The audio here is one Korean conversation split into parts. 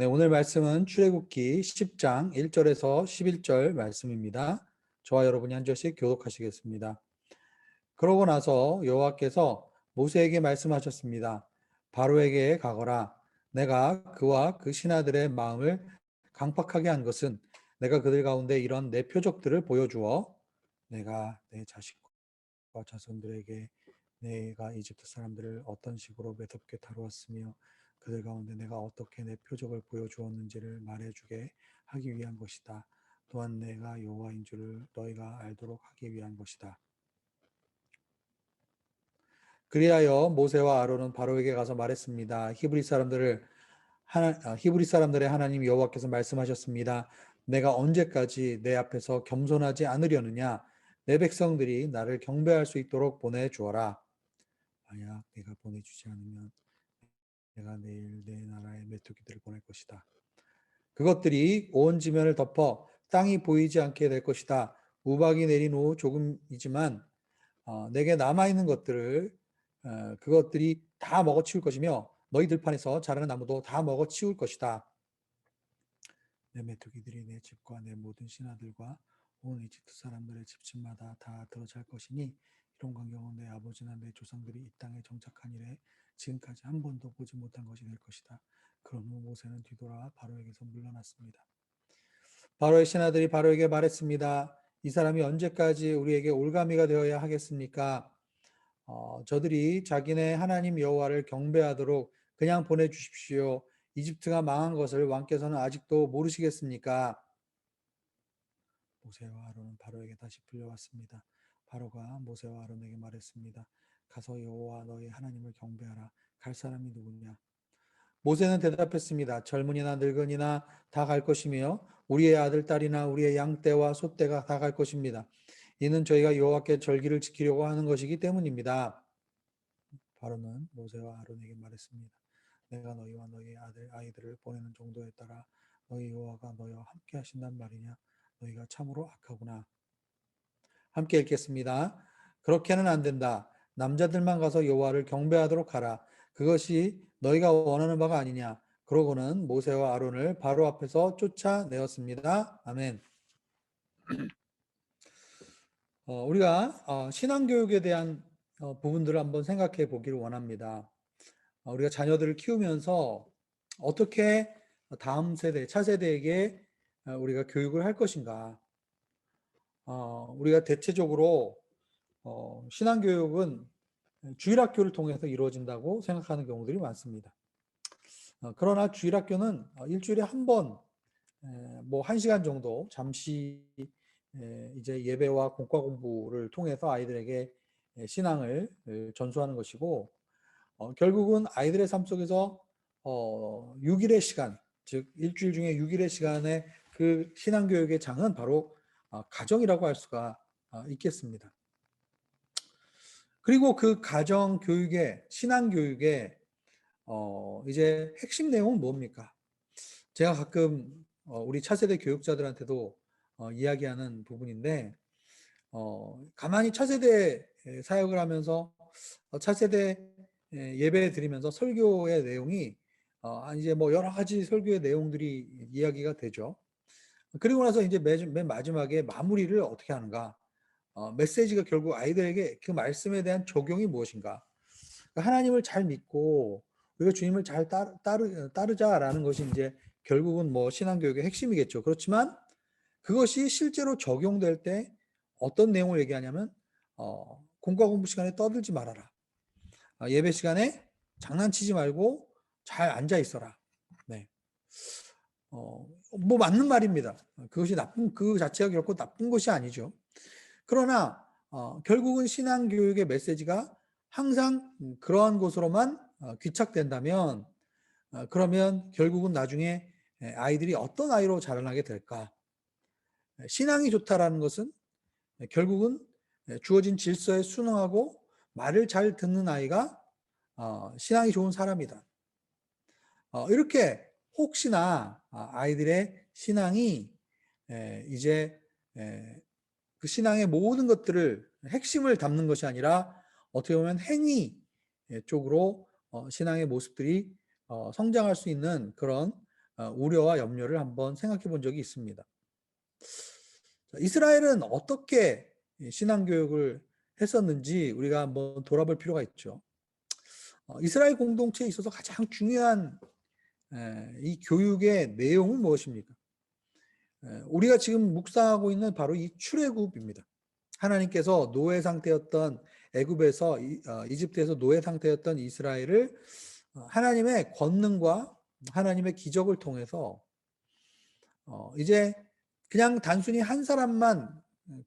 네, 오늘 말씀은 출애굽기 10장 1절에서 11절 말씀입니다. 저와 여러분이 한 절씩 교독하시겠습니다. 그러고 나서 여호와께서 모세에게 말씀하셨습니다. 바로에게 가거라. 내가 그와 그 신하들의 마음을 강팍하게 한 것은 내가 그들 가운데 이런 내 표적들을 보여주어 내가 내 자식과 자손들에게 내가 이집트 사람들을 어떤 식으로 매섭게 다루었으며 그들 가운데 내가 어떻게 내 표적을 보여주었는지를 말해주게 하기 위한 것이다. 또한 내가 여호와인 줄을 너희가 알도록 하기 위한 것이다. 그리하여 모세와 아론은 바로에게 가서 말했습니다. 히브리 사람들을 하나, 아, 히브리 사람들의 하나님 여호와께서 말씀하셨습니다. 내가 언제까지 내 앞에서 겸손하지 않으려느냐? 내 백성들이 나를 경배할 수 있도록 보내 주어라. 만약 내가 보내 주지 않으면 내가 내일 내 나라에 메뚜기들을 보낼 것이다. 그것들이 온 지면을 덮어 땅이 보이지 않게 될 것이다. 우박이 내린 후 조금이지만 어, 내게 남아 있는 것들을 어, 그것들이 다 먹어치울 것이며 너희 들판에서 자라는 나무도 다 먹어치울 것이다. 내 메뚜기들이 내 집과 내 모든 신하들과 온 이집트 사람들의 집집마다 다 들어잘 것이니 이런 광경은 내 아버지나 내 조상들이 이 땅에 정착한 이래 지금까지 한 번도 보지 못한 것이 될 것이다. 그런 후 모세는 뒤돌아 바로에게서 물러났습니다. 바로의 신하들이 바로에게 말했습니다. 이 사람이 언제까지 우리에게 올가미가 되어야 하겠습니까? 어, 저들이 자기네 하나님 여호와를 경배하도록 그냥 보내주십시오. 이집트가 망한 것을 왕께서는 아직도 모르시겠습니까? 모세와 아론은 바로에게 다시 불려왔습니다. 바로가 모세와 아론에게 말했습니다. 가서 여호와 너희 하나님을 경배하라. 갈 사람이 누구냐? 모세는 대답했습니다. 젊은이나 늙은이나 다 갈 것이며 우리의 아들 딸이나 우리의 양떼와 소떼가 다 갈 것입니다. 이는 저희가 여호와께 절기를 지키려고 하는 것이기 때문입니다. 바로는 모세와 아론에게 말했습니다. 내가 너희와 너희 아들 아이들을 보내는 정도에 따라 너희 여호와가 너희와 함께 하신단 말이냐? 너희가 참으로 악하구나. 함께 읽겠습니다. 그렇게는 안 된다. 남자들만 가서 여호와를 경배하도록 하라. 그것이 너희가 원하는 바가 아니냐. 그러고는 모세와 아론을 바로 앞에서 쫓아내었습니다. 아멘. 어, 우리가 어, 신앙교육에 대한 어, 부분들을 한번 생각해 보기를 원합니다. 어, 우리가 자녀들을 키우면서 어떻게 다음 세대, 차세대에게 어, 우리가 교육을 할 것인가. 어, 우리가 대체적으로 어, 신앙교육은 주일학교를 통해서 이루어진다고 생각하는 경우들이 많습니다. 어, 그러나 주일학교는 어, 일주일에 한 번, 뭐 한 시간 정도 잠시 에, 이제 예배와 공과 공부를 통해서 아이들에게 신앙을 전수하는 것이고 어, 결국은 아이들의 삶 속에서 어, 6일의 시간, 즉 일주일 중에 6일의 시간에 그 신앙교육의 장은 바로 어, 가정이라고 할 수가 어, 있겠습니다. 그리고 그 가정 교육의 신앙 교육의 어 이제 핵심 내용은 뭡니까? 제가 가끔 어 우리 차세대 교육자들한테도 어 이야기하는 부분인데 어 가만히 차세대 사역을 하면서 어 차세대 예배 드리면서 설교의 내용이 어 이제 뭐 여러 가지 설교의 내용들이 이야기가 되죠. 그리고 나서 이제 맨 마지막에 마무리를 어떻게 하는가? 어, 메시지가 결국 아이들에게 그 말씀에 대한 적용이 무엇인가? 그러니까 하나님을 잘 믿고 우리가 주님을 잘 따르, 따르, 따르자라는 것이 이제 결국은 뭐 신앙교육의 핵심이겠죠. 그렇지만 그것이 실제로 적용될 때 어떤 내용을 얘기하냐면 어, 공과 공부 시간에 떠들지 말아라. 어, 예배 시간에 장난치지 말고 잘 앉아 있어라. 네. 어, 뭐 맞는 말입니다. 그것이 나쁜 그 자체가 결코 나쁜 것이 아니죠. 그러나 어, 결국은 신앙 교육의 메시지가 항상 그러한 곳으로만 어, 귀착된다면 어, 그러면 결국은 나중에 아이들이 어떤 아이로 자라나게 될까? 신앙이 좋다라는 것은 결국은 주어진 질서에 순응하고 말을 잘 듣는 아이가 어, 신앙이 좋은 사람이다. 어, 이렇게 혹시나 아, 아이들의 신앙이 이제 그 신앙의 모든 것들을 핵심을 담는 것이 아니라 어떻게 보면 행위 쪽으로 어, 신앙의 모습들이 어, 성장할 수 있는 그런 어, 우려와 염려를 한번 생각해 본 적이 있습니다. 이스라엘은 어떻게 신앙 교육을 했었는지 우리가 한번 돌아볼 필요가 있죠. 어, 이스라엘 공동체에 있어서 가장 중요한 이 교육의 내용은 무엇입니까? 우리가 지금 묵상하고 있는 바로 이 출애굽입니다. 하나님께서 노예 상태였던 애굽에서 어, 이집트에서 노예 상태였던 이스라엘을 어, 하나님의 권능과 하나님의 기적을 통해서 이제 그냥 단순히 한 사람만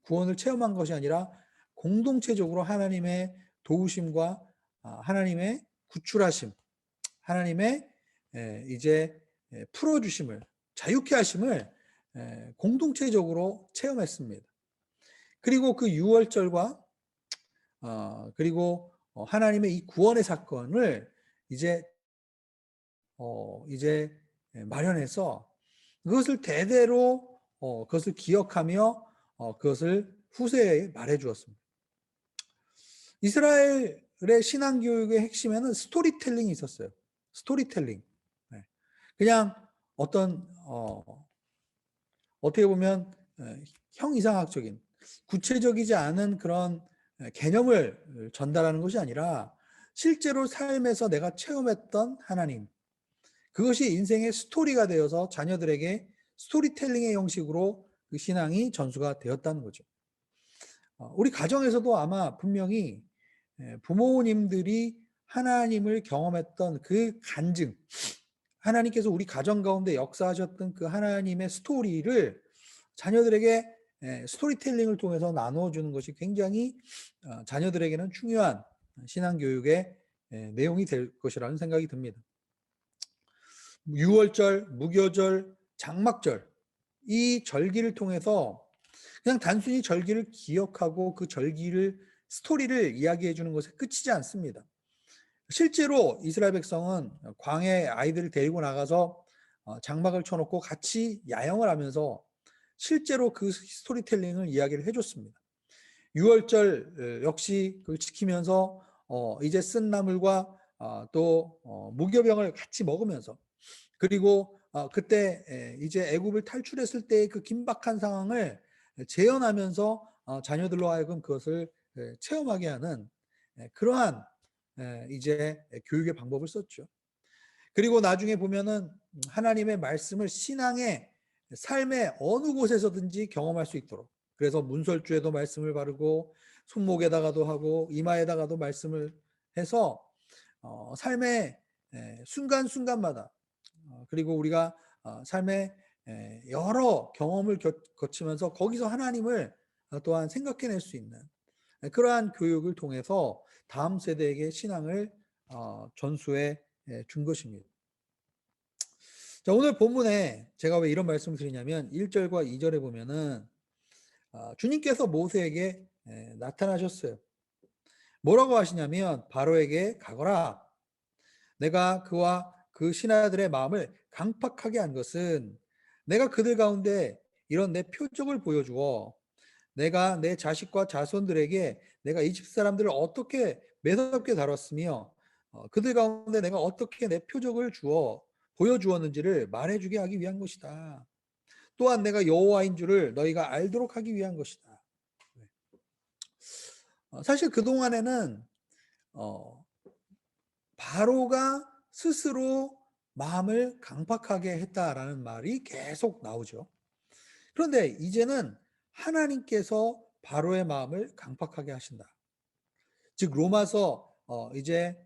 구원을 체험한 것이 아니라 공동체적으로 하나님의 도우심과 아, 하나님의 구출하심, 하나님의 이제 풀어주심을 자유케 하심을 공동체적으로 체험했습니다. 그리고 그 유월절과 어, 그리고 어, 하나님의 이 구원의 사건을 이제 어, 이제 마련해서 그것을 대대로 어, 그것을 기억하며 어, 그것을 후세에 말해 주었습니다. 이스라엘의 신앙 교육의 핵심에는 스토리텔링이 있었어요. 스토리텔링. 네. 그냥 어떤 어, 어떻게 보면 형이상학적인 구체적이지 않은 그런 개념을 전달하는 것이 아니라 실제로 삶에서 내가 체험했던 하나님 그것이 인생의 스토리가 되어서 자녀들에게 스토리텔링의 형식으로 그 신앙이 전수가 되었다는 거죠. 어, 우리 가정에서도 아마 분명히 부모님들이 하나님을 경험했던 그 간증, 하나님께서 우리 가정 가운데 역사하셨던 그 하나님의 스토리를 자녀들에게 스토리텔링을 통해서 나누어주는 것이 굉장히 어, 자녀들에게는 중요한 신앙교육의 내용이 될 것이라는 생각이 듭니다. 유월절, 무교절, 장막절 이 절기를 통해서 그냥 단순히 절기를 기억하고 그 절기를 스토리를 이야기해 주는 것에 끝이지 않습니다. 실제로 이스라엘 백성은 광해 아이들을 데리고 나가서 어, 장막을 쳐놓고 같이 야영을 하면서 실제로 그 스토리텔링을 이야기를 해줬습니다. 6월절 역시 그걸 지키면서 어, 이제 쓴 나물과 어, 또 어, 무교병을 같이 먹으면서 그리고 어, 그때 이제 애굽을 탈출했을 때그 긴박한 상황을 재현하면서 어, 자녀들로 하여금 그것을 체험하게 하는 그러한 이제 교육의 방법을 썼죠. 그리고 나중에 보면은 하나님의 말씀을 신앙의 삶의 어느 곳에서든지 경험할 수 있도록 그래서 문설주에도 말씀을 바르고 손목에다가도 하고 이마에다가도 말씀을 해서 어, 삶의 순간순간마다 어, 그리고 우리가 어, 삶의 여러 경험을 거치면서 거기서 하나님을 또한 생각해낼 수 있는 그러한 교육을 통해서 다음 세대에게 신앙을 전수해 준 것입니다. 자, 오늘 본문에 제가 왜 이런 말씀을 드리냐면 1절과 2절에 보면은 아, 주님께서 모세에게 나타나셨어요. 뭐라고 하시냐면 바로에게 가거라. 내가 그와 그 신하들의 마음을 강팍하게 한 것은 내가 그들 가운데 이런 내 표적을 보여주어 내가 내 자식과 자손들에게 내가 이집 사람들을 어떻게 매섭게 다뤘으며 어, 그들 가운데 내가 어떻게 내 표적을 주어 보여주었는지를 말해주게 하기 위한 것이다. 또한 내가 여호와인 줄을 너희가 알도록 하기 위한 것이다. 네. 어, 사실 그 동안에는 어, 바로가 스스로 마음을 강팍하게 했다라는 말이 계속 나오죠. 그런데 이제는 하나님께서 바로의 마음을 강팍하게 하신다. 즉 로마서 어, 이제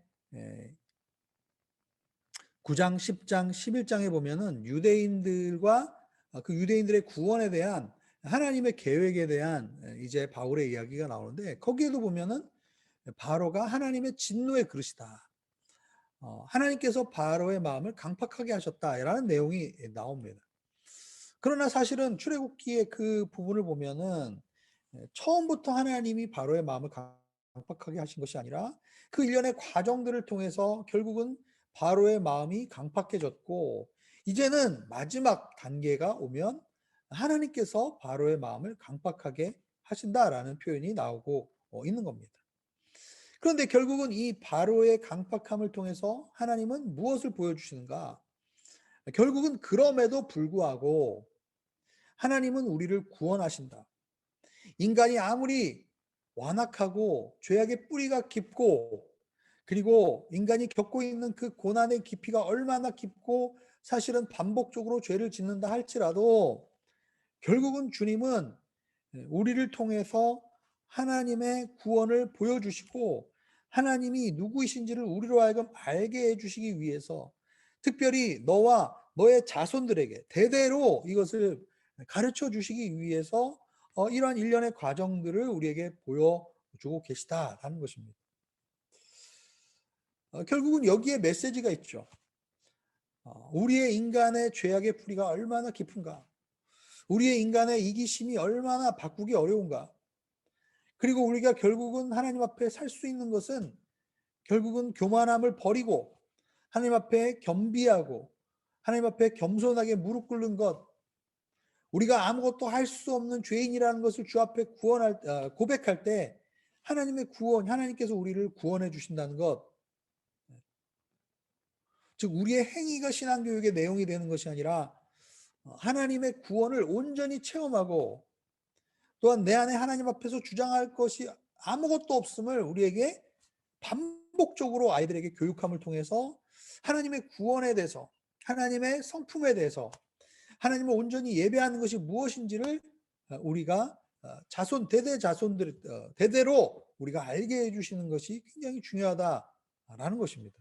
9장, 10장, 11장에 보면은 유대인들과 아, 그 유대인들의 구원에 대한 하나님의 계획에 대한 이제 바울의 이야기가 나오는데 거기에도 보면은 바로가 하나님의 진노의 그릇이다. 어, 하나님께서 바로의 마음을 강팍하게 하셨다라는 내용이 나옵니다. 그러나 사실은 출애굽기의 그 부분을 보면은 처음부터 하나님이 바로의 마음을 강팍하게 하신 것이 아니라 그 일련의 과정들을 통해서 결국은 바로의 마음이 강팍해졌고 이제는 마지막 단계가 오면 하나님께서 바로의 마음을 강팍하게 하신다라는 표현이 나오고 어, 있는 겁니다. 그런데 결국은 이 바로의 강팍함을 통해서 하나님은 무엇을 보여주시는가? 결국은 그럼에도 불구하고 하나님은 우리를 구원하신다. 인간이 아무리 완악하고 죄악의 뿌리가 깊고 그리고 인간이 겪고 있는 그 고난의 깊이가 얼마나 깊고 사실은 반복적으로 죄를 짓는다 할지라도 결국은 주님은 우리를 통해서 하나님의 구원을 보여주시고 하나님이 누구이신지를 우리로 하여금 알게 해주시기 위해서 특별히 너와 너의 자손들에게 대대로 이것을 가르쳐 주시기 위해서 어, 이러한 일련의 과정들을 우리에게 보여주고 계시다라는 것입니다. 어, 결국은 여기에 메시지가 있죠. 어, 우리의 인간의 죄악의 뿌리가 얼마나 깊은가? 우리의 인간의 이기심이 얼마나 바꾸기 어려운가? 그리고 우리가 결국은 하나님 앞에 살 수 있는 것은 결국은 교만함을 버리고 하나님 앞에 겸비하고 하나님 앞에 겸손하게 무릎 꿇는 것 우리가 아무것도 할 수 없는 죄인이라는 것을 주 앞에 구원할 어, 고백할 때 하나님의 구원 하나님께서 우리를 구원해 주신다는 것. 즉 우리의 행위가 신앙 교육의 내용이 되는 것이 아니라 어, 하나님의 구원을 온전히 체험하고 또한 내 안에 하나님 앞에서 주장할 것이 아무것도 없음을 우리에게 반복적으로 아이들에게 교육함을 통해서 하나님의 구원에 대해서 하나님의 성품에 대해서 하나님을 온전히 예배하는 것이 무엇인지를 어, 우리가 어, 자손 대대 자손들 대대로 우리가 알게 해주시는 것이 굉장히 중요하다라는 것입니다.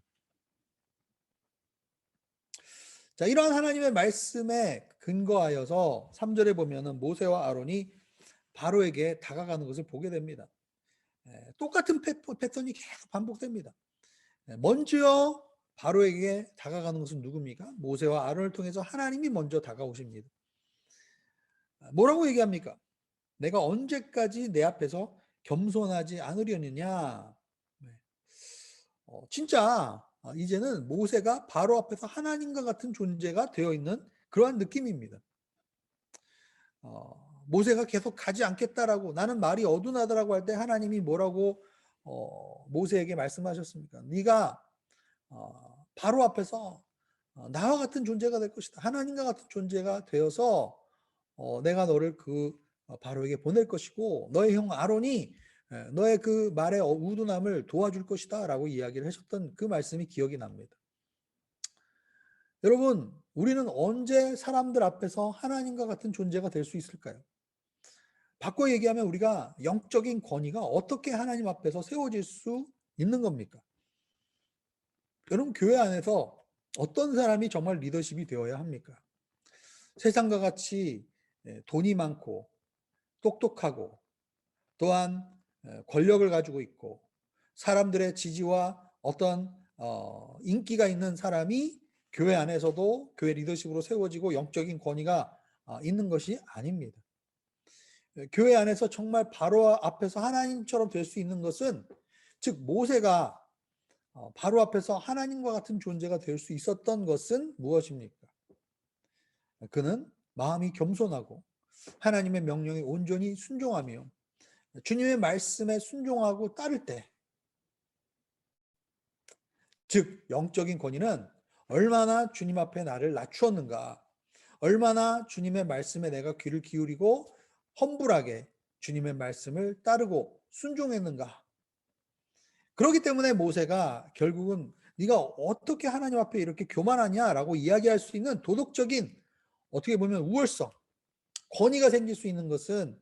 자, 이러한 하나님의 말씀에 근거하여서 3절에 보면은 모세와 아론이 바로에게 다가가는 것을 보게 됩니다. 예, 똑같은 패턴이 계속 반복됩니다. 예, 먼저 바로에게 다가가는 것은 누굽니까? 모세와 아론을 통해서 하나님이 먼저 다가오십니다. 아, 뭐라고 얘기합니까? 내가 언제까지 내 앞에서 겸손하지 않으려느냐? 네. 어, 진짜 아, 이제는 모세가 바로 앞에서 하나님과 같은 존재가 되어 있는 그러한 느낌입니다. 어, 모세가 계속 가지 않겠다라고 나는 말이 어두나다라고 할 때 하나님이 뭐라고 어, 모세에게 말씀하셨습니까? 네가 어, 바로 앞에서 어, 나와 같은 존재가 될 것이다. 하나님과 같은 존재가 되어서 어, 내가 너를 그 어, 바로에게 보낼 것이고 너의 형 아론이 예, 너의 그 어, 우둔함을 도와줄 것이다 라고 이야기를 하셨던 그 말씀이 기억이 납니다. 여러분, 우리는 언제 사람들 앞에서 하나님과 같은 존재가 될 수 있을까요? 바꿔 얘기하면 우리가 영적인 권위가 어떻게 하나님 앞에서 세워질 수 있는 겁니까? 여러분, 교회 안에서 어떤 사람이 정말 리더십이 되어야 합니까? 세상과 같이 예, 돈이 많고 똑똑하고 또한 권력을 가지고 있고 사람들의 지지와 어떤 어, 인기가 있는 사람이 교회 안에서도 교회 리더십으로 세워지고 영적인 권위가 어, 있는 것이 아닙니다. 교회 안에서 정말 바로 앞에서 하나님처럼 될 수 있는 것은 즉 모세가 어, 바로 앞에서 하나님과 같은 존재가 될 수 있었던 것은 무엇입니까? 그는 마음이 겸손하고 하나님의 명령에 온전히 순종하며 주님의 말씀에 순종하고 따를 때, 즉, 영적인 권위는 얼마나 주님 앞에 나를 낮추었는가, 얼마나 주님의 말씀에 내가 귀를 기울이고 험불하게 주님의 말씀을 따르고 순종했는가. 그렇기 때문에 모세가 결국은 네가 어떻게 하나님 앞에 이렇게 교만하냐라고 이야기할 수 있는 도덕적인 어떻게 보면 우월성, 권위가 생길 수 있는 것은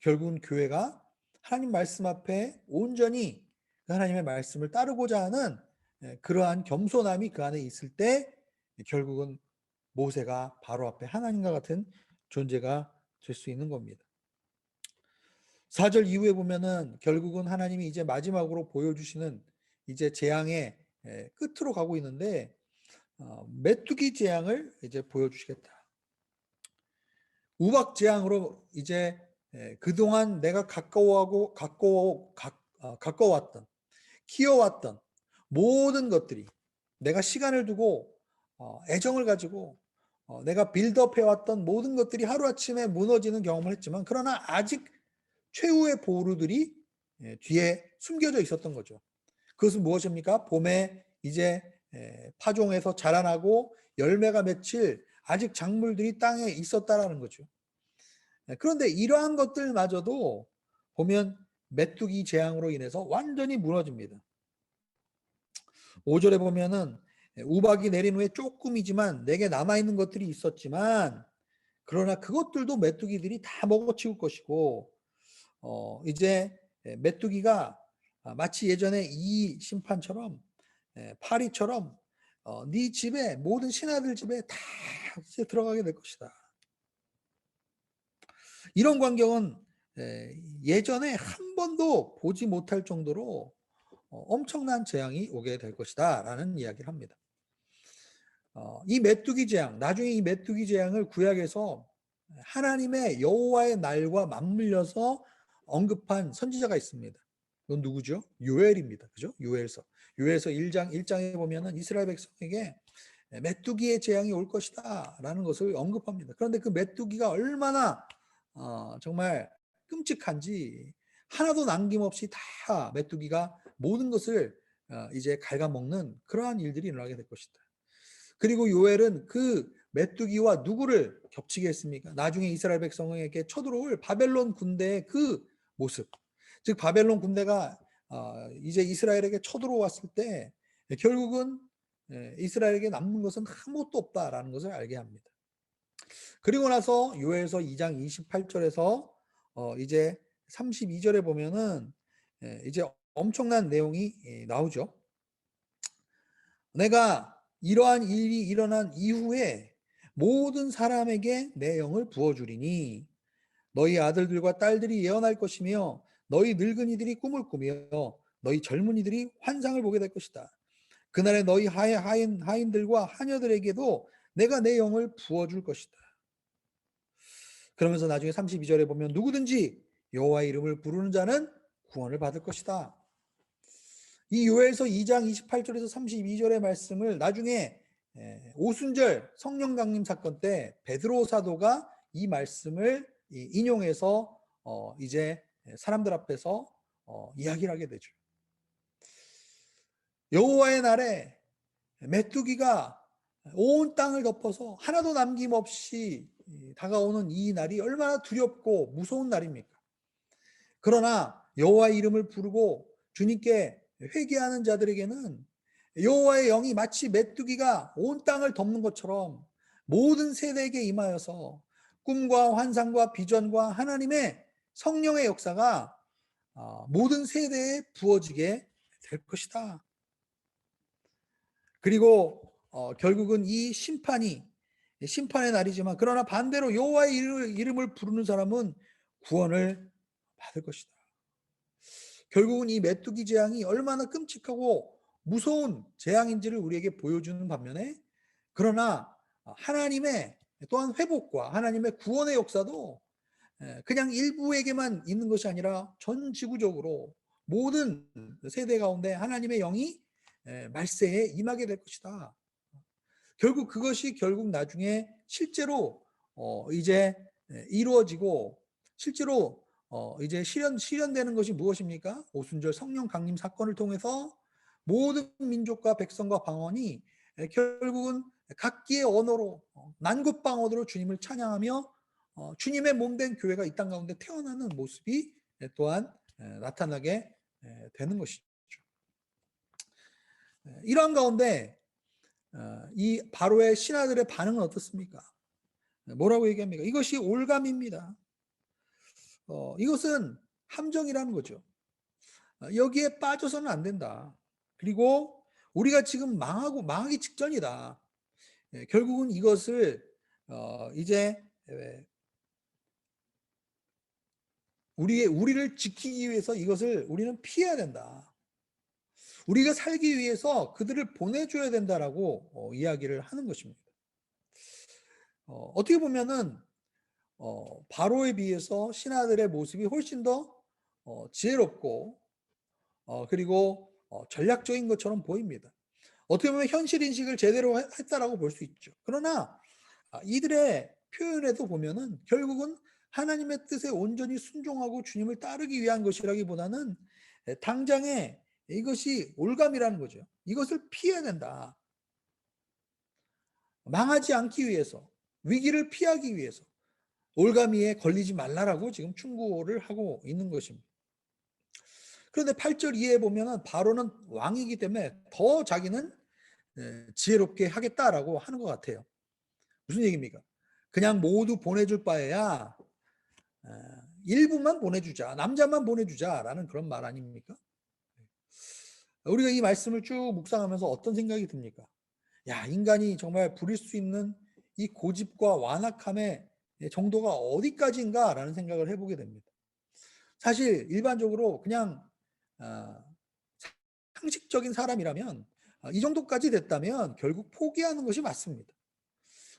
결국은 교회가 하나님 말씀 앞에 온전히 그 하나님의 말씀을 따르고자 하는 예, 그러한 겸손함이 그 안에 있을 때 결국은 모세가 바로 앞에 하나님과 같은 존재가 될 수 있는 겁니다. 4절 이후에 보면은 결국은 하나님이 이제 마지막으로 보여주시는 이제 재앙의 예, 끝으로 가고 있는데 어, 메뚜기 재앙을 이제 보여주시겠다. 우박 재앙으로 이제 예, 그동안 내가 가까워하고 가까워 가, 어, 가까웠던 키워왔던 모든 것들이 내가 시간을 두고 어, 애정을 가지고 어, 내가 빌드업 해왔던 모든 것들이 하루아침에 무너지는 경험을 했지만 그러나 아직 최후의 보루들이 예, 뒤에 숨겨져 있었던 거죠. 그것은 무엇입니까? 봄에 이제 예, 파종에서 자라나고 열매가 맺힐 아직 작물들이 땅에 있었다라는 거죠. 예, 그런데 이러한 것들마저도 보면 메뚜기 재앙으로 인해서 완전히 무너집니다. 5절에 보면은 우박이 내린 후에 조금이지만 내게 남아 있는 것들이 있었지만 그러나 그것들도 메뚜기들이 다 먹어치울 것이고 어 이제 메뚜기가 아, 마치 예전에 이 심판처럼 예, 파리처럼 어, 네 집에 모든 신하들 집에 다 이제 들어가게 될 것이다. 이런 광경은 예, 예전에 한 번도 보지 못할 정도로 어, 엄청난 재앙이 오게 될 것이다 라는 이야기를 합니다. 어, 이 메뚜기 재앙, 나중에 이 메뚜기 재앙을 구약에서 하나님의 여호와의 날과 맞물려서 언급한 선지자가 있습니다. 그건 누구죠? 요엘입니다. 그죠? 요엘서. 요엘서 1장 1장에 보면은 이스라엘 백성에게 메뚜기의 재앙이 올 것이다라는 것을 언급합니다. 그런데 그 메뚜기가 얼마나 어, 정말 끔찍한지 하나도 남김없이 다 메뚜기가 모든 것을 어, 이제 갉아먹는 그러한 일들이 일어나게 될 것이다. 그리고 요엘은 그 메뚜기와 누구를 겹치게 했습니까? 나중에 이스라엘 백성에게 쳐들어올 바벨론 군대의 그 모습. 즉 바벨론 군대가 어, 이제 이스라엘에게 쳐들어왔을 때 결국은 예, 이스라엘에게 남는 것은 아무것도 없다라는 것을 알게 합니다. 그리고 나서 요엘서 2장 28절에서 어 이제 32절에 보면은 예, 이제 엄청난 내용이 예, 나오죠. 내가 이러한 일이 일어난 이후에 모든 사람에게 내 영을 부어주리니 너희 아들들과 딸들이 예언할 것이며 너희 늙은이들이 꿈을 꾸며 너희 젊은이들이 환상을 보게 될 것이다. 그날에 너희 하인, 하인들과 하녀들에게도 내가 내 영을 부어줄 것이다. 그러면서 나중에 32절에 보면 누구든지 여호와의 이름을 부르는 자는 구원을 받을 것이다. 이 요엘서 2장 28절에서 32절의 말씀을 나중에 오순절 성령 강림 사건 때 베드로 사도가 이 말씀을 인용해서 어 이제 사람들 앞에서 어 이야기를 하게 되죠. 여호와의 날에 메뚜기가 온 땅을 덮어서 하나도 남김없이 다가오는 이 날이 얼마나 두렵고 무서운 날입니까? 그러나 여호와의 이름을 부르고 주님께 회개하는 자들에게는 여호와의 영이 마치 메뚜기가 온 땅을 덮는 것처럼 모든 세대에게 임하여서 꿈과 환상과 비전과 하나님의 성령의 역사가 어, 모든 세대에 부어지게 될 것이다. 그리고 어, 결국은 이 심판이 심판의 날이지만 그러나 반대로 여호와의 이름을 부르는 사람은 구원을 받을 것이다. 결국은 이 메뚜기 재앙이 얼마나 끔찍하고 무서운 재앙인지를 우리에게 보여주는 반면에 그러나 하나님의 또한 회복과 하나님의 구원의 역사도 그냥 일부에게만 있는 것이 아니라 전 지구적으로 모든 세대 가운데 하나님의 영이 말세에 임하게 될 것이다. 결국 그것이 결국 나중에 실제로 어 이제 이루어지고 실제로 어 이제 실현 실현되는 것이 무엇입니까? 오순절 성령 강림 사건을 통해서 모든 민족과 백성과 방언이 결국은 각기의 언어로 어, 난국 방언으로 주님을 찬양하며 어, 주님의 몸된 교회가 이 땅 가운데 태어나는 모습이 또한 나타나게 되는 것이죠. 이러한 가운데 어, 이 바로의 신하들의 반응은 어떻습니까? 뭐라고 얘기합니까? 이것이 올감입니다. 어, 이것은 함정이라는 거죠. 여기에 빠져서는 안 된다. 그리고 우리가 지금 망하고 망하기 직전이다. 예, 결국은 이것을 어, 이제 우리의 우리를 지키기 위해서 이것을 우리는 피해야 된다. 우리가 살기 위해서 그들을 보내줘야 된다라고 어, 이야기를 하는 것입니다. 어, 떻게 보면은 어, 바로에 비해서 신하들의 모습이 훨씬 더 어, 지혜롭고 어, 그리고 어, 전략적인 것처럼 보입니다. 어떻게 보면 현실 인식을 제대로 했다라고 볼 수 있죠. 그러나 아, 이들의 표현에도 보면은 결국은 하나님의 뜻에 온전히 순종하고 주님을 따르기 위한 것이라기보다는 당장에 이것이 올감이라는 거죠. 이것을 피해야 된다. 망하지 않기 위해서 위기를 피하기 위해서 올가미에 걸리지 말라라고 지금 충고를 하고 있는 것입니다. 그런데 8절 이하에 보면은 바로는 왕이기 때문에 더 자기는 예, 지혜롭게 하겠다라고 하는 것 같아요. 무슨 얘기입니까? 그냥 모두 보내줄 바에야 어, 일부만 보내주자, 남자만 보내주자라는 그런 말 아닙니까? 우리가 이 말씀을 쭉 묵상하면서 어떤 생각이 듭니까? 야, 인간이 정말 부릴 수 있는 이 고집과 완악함의 정도가 어디까지인가라는 생각을 해보게 됩니다. 사실 일반적으로 그냥 어, 상식적인 사람이라면 어, 이 정도까지 됐다면 결국 포기하는 것이 맞습니다.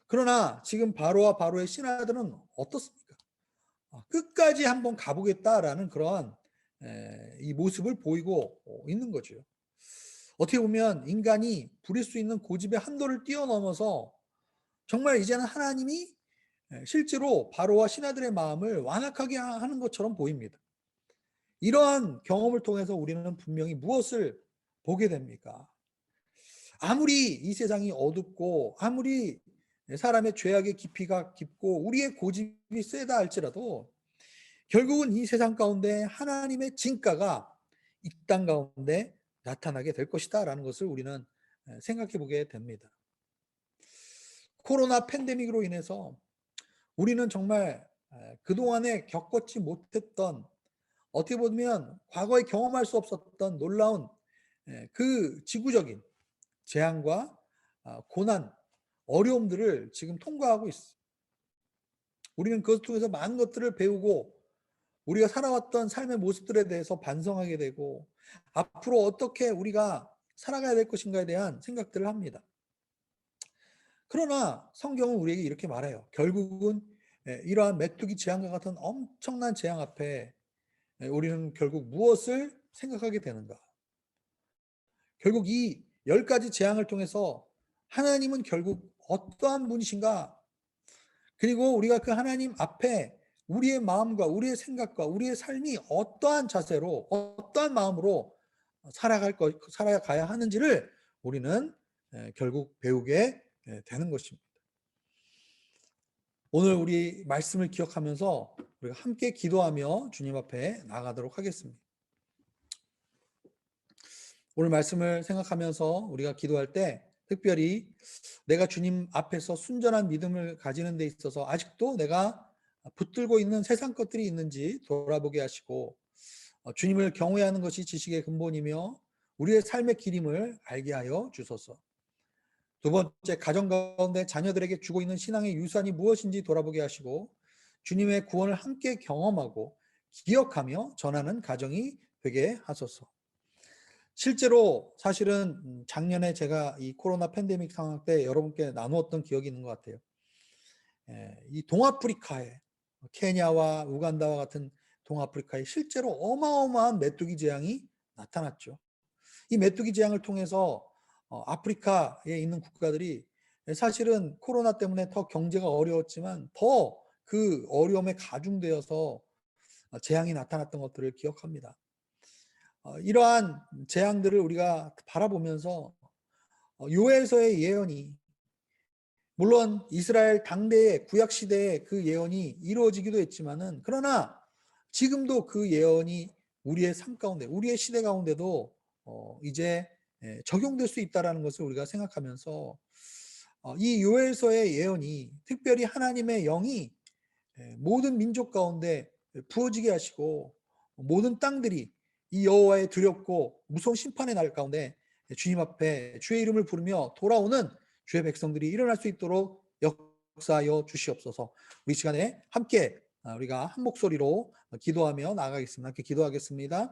그러나 지금 바로와 바로의 신하들은 어떻습니까? 어, 끝까지 한번 가보겠다라는 에, 이 모습을 보이고 어, 있는 거죠. 어떻게 보면 인간이 부릴 수 있는 고집의 한도를 뛰어넘어서 정말 이제는 하나님이 에, 실제로 바로와 신하들의 마음을 완악하게 하- 하는 것처럼 보입니다. 이러한 경험을 통해서 우리는 분명히 무엇을 보게 됩니까? 아무리 이 세상이 어둡고 아무리 사람의 죄악의 깊이가 깊고 우리의 고집이 세다 할지라도 결국은 이 세상 가운데 하나님의 진가가 이 땅 가운데 나타나게 될 것이다라는 것을 우리는 생각해 보게 됩니다. 코로나 팬데믹으로 인해서 우리는 정말 그동안에 겪었지 못했던 어떻게 보면 과거에 경험할 수 없었던 놀라운 예, 그 지구적인 재앙과 아, 고난, 어려움들을 지금 통과하고 있어. 우리는 그것 통해서 많은 것들을 배우고 우리가 살아왔던 삶의 모습들에 대해서 반성하게 되고 앞으로 어떻게 우리가 살아가야 될 것인가에 대한 생각들을 합니다. 그러나 성경은 우리에게 이렇게 말해요. 결국은 예, 이러한 메뚜기 재앙과 같은 엄청난 재앙 앞에 예, 우리는 결국 무엇을 생각하게 되는가? 결국 이 열 가지 재앙을 통해서 하나님은 결국 어떠한 분이신가? 그리고 우리가 그 하나님 앞에 우리의 마음과 우리의 생각과 우리의 삶이 어떠한 자세로 어떠한 마음으로 살아갈 것 살아가야 하는지를 우리는 예, 결국 배우게 예, 되는 것입니다. 오늘 우리 말씀을 기억하면서 우리가 함께 기도하며 주님 앞에 나가도록 하겠습니다. 오늘 말씀을 생각하면서 우리가 기도할 때 특별히 내가 주님 앞에서 순전한 믿음을 가지는 데 있어서 아직도 내가 붙들고 있는 세상 것들이 있는지 돌아보게 하시고 어, 주님을 경외하는 것이 지식의 근본이며 우리의 삶의 길임을 알게 하여 주소서. 두 번째 가정 가운데 자녀들에게 주고 있는 신앙의 유산이 무엇인지 돌아보게 하시고 주님의 구원을 함께 경험하고 기억하며 전하는 가정이 되게 하소서. 실제로 사실은 음, 작년에 제가 이 코로나 팬데믹 상황 때 여러분께 나누었던 기억이 있는 것 같아요. 예, 이 동아프리카에 케냐와 우간다와 같은 동아프리카에 실제로 어마어마한 메뚜기 재앙이 나타났죠. 이 메뚜기 재앙을 통해서 어, 아프리카에 있는 국가들이 사실은 코로나 때문에 더 경제가 어려웠지만 더 그 어려움에 가중되어서 어, 재앙이 나타났던 것들을 기억합니다. 어, 이러한 재앙들을 우리가 바라보면서 어, 요엘서의 예언이 물론 이스라엘 당대의 구약 시대의 그 예언이 이루어지기도 했지만은 그러나 지금도 그 예언이 우리의 삶 가운데 우리의 시대 가운데도 어, 이제 예, 적용될 수 있다라는 것을 우리가 생각하면서 어, 이 요엘서의 예언이 특별히 하나님의 영이 예, 모든 민족 가운데 부어지게 하시고 모든 땅들이 이 여호와의 두렵고 무서운 심판의 날 가운데 주님 앞에 주의 이름을 부르며 돌아오는 주의 백성들이 일어날 수 있도록 역사하여 주시옵소서. 우리 시간에 함께 아, 우리가 한 목소리로 기도하며 나가겠습니다. 함께 기도하겠습니다.